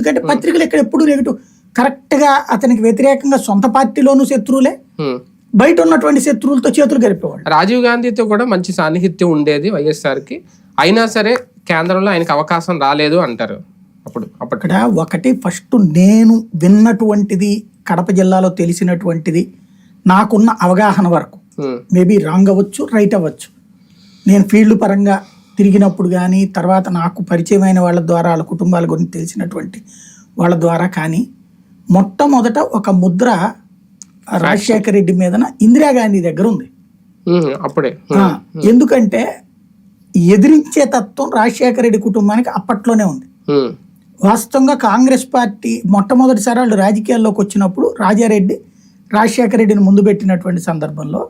ఎందుకంటే పత్రికలు ఇక్కడ ఎప్పుడు నెగిటివ్ కరెక్ట్గా అతనికి వ్యతిరేకంగా సొంత పార్టీలోనూ శత్రువులే. బయట ఉన్నటువంటి శత్రువులతో చేతులు గడిపేవాడు రాజీవ్ గాంధీతో కూడా మంచి సాన్నిహిత్యం ఉండేది వైఎస్ఆర్కి అయినా సరే కేంద్రంలో ఆయనకు అవకాశం రాలేదు అంటారు అప్పుడు అప్పటి ఇక్కడ ఒకటి ఫస్ట్ నేను విన్నటువంటిది కడప జిల్లాలో తెలిసినటువంటిది నాకున్న అవగాహన వరకు. మేబీ రాంగ్ అవ్వచ్చు రైట్ అవ్వచ్చు. నేను ఫీల్డ్ పరంగా తిరిగినప్పుడు కానీ తర్వాత నాకు పరిచయమైన వాళ్ళ ద్వారా వాళ్ళ కుటుంబాల గురించి తెలిసినటువంటి వాళ్ళ ద్వారా కానీ మొట్టమొదట ఒక ముద్ర రాజశేఖర రెడ్డి మీదన ఇందిరాగాంధీ దగ్గర ఉంది. అప్పుడే. ఎందుకంటే ఎదిరించే తత్వం రాజశేఖర రెడ్డి కుటుంబానికి అప్పట్లోనే ఉంది. వాస్తవంగా కాంగ్రెస్ పార్టీ మొట్టమొదటిసారి వాళ్ళు రాజకీయాల్లోకి వచ్చినప్పుడు రాజారెడ్డి రాజశేఖర రెడ్డిని ముందు పెట్టినటువంటి సందర్భంలో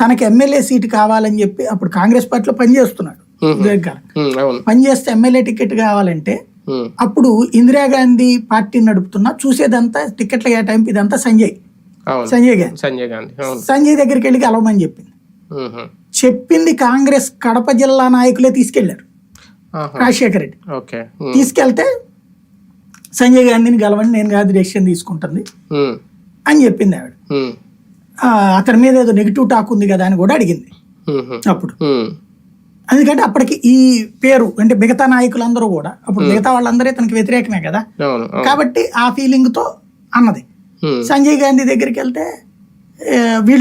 తనకి ఎమ్మెల్యే సీటు కావాలని చెప్పి అప్పుడు కాంగ్రెస్ పార్టీలో పనిచేస్తున్నాడు. పనిచేస్తే ఎమ్మెల్యే టికెట్ కావాలంటే అప్పుడు ఇందిరాగాంధీ పార్టీని నడుపుతున్నా చూసేదంతా టికెట్ల కేటాయింపు ఇదంతా సంజయ్. సంజయ్ గాంధీ సంజయ్ గాంధీ. సంజయ్ దగ్గరికి వెళ్ళి కలవమని చెప్పింది. చెప్పింది కాంగ్రెస్ కడప జిల్లా నాయకులే తీసుకెళ్ళారు. రాజశేఖర రెడ్డి. తీసుకెళ్తే సంజయ్ గాంధీని గెలవండి నేను కాదు డెసిషన్ తీసుకుంటుంది అని చెప్పింది ఆవిడ. అతని మీద ఏదో నెగిటివ్ టాక్ ఉంది కదా అని కూడా అడిగింది. అప్పుడు. ఎందుకంటే అప్పటికి ఈ పేరు అంటే మిగతా నాయకులందరూ కూడా అప్పుడు మిగతా వాళ్ళందరూ తనకి వ్యతిరేకమే కదా. కాబట్టి ఆ ఫీలింగ్తో అన్నది. సంజయ్ గాంధీ దగ్గరికి వెళ్తే వీళ్ళు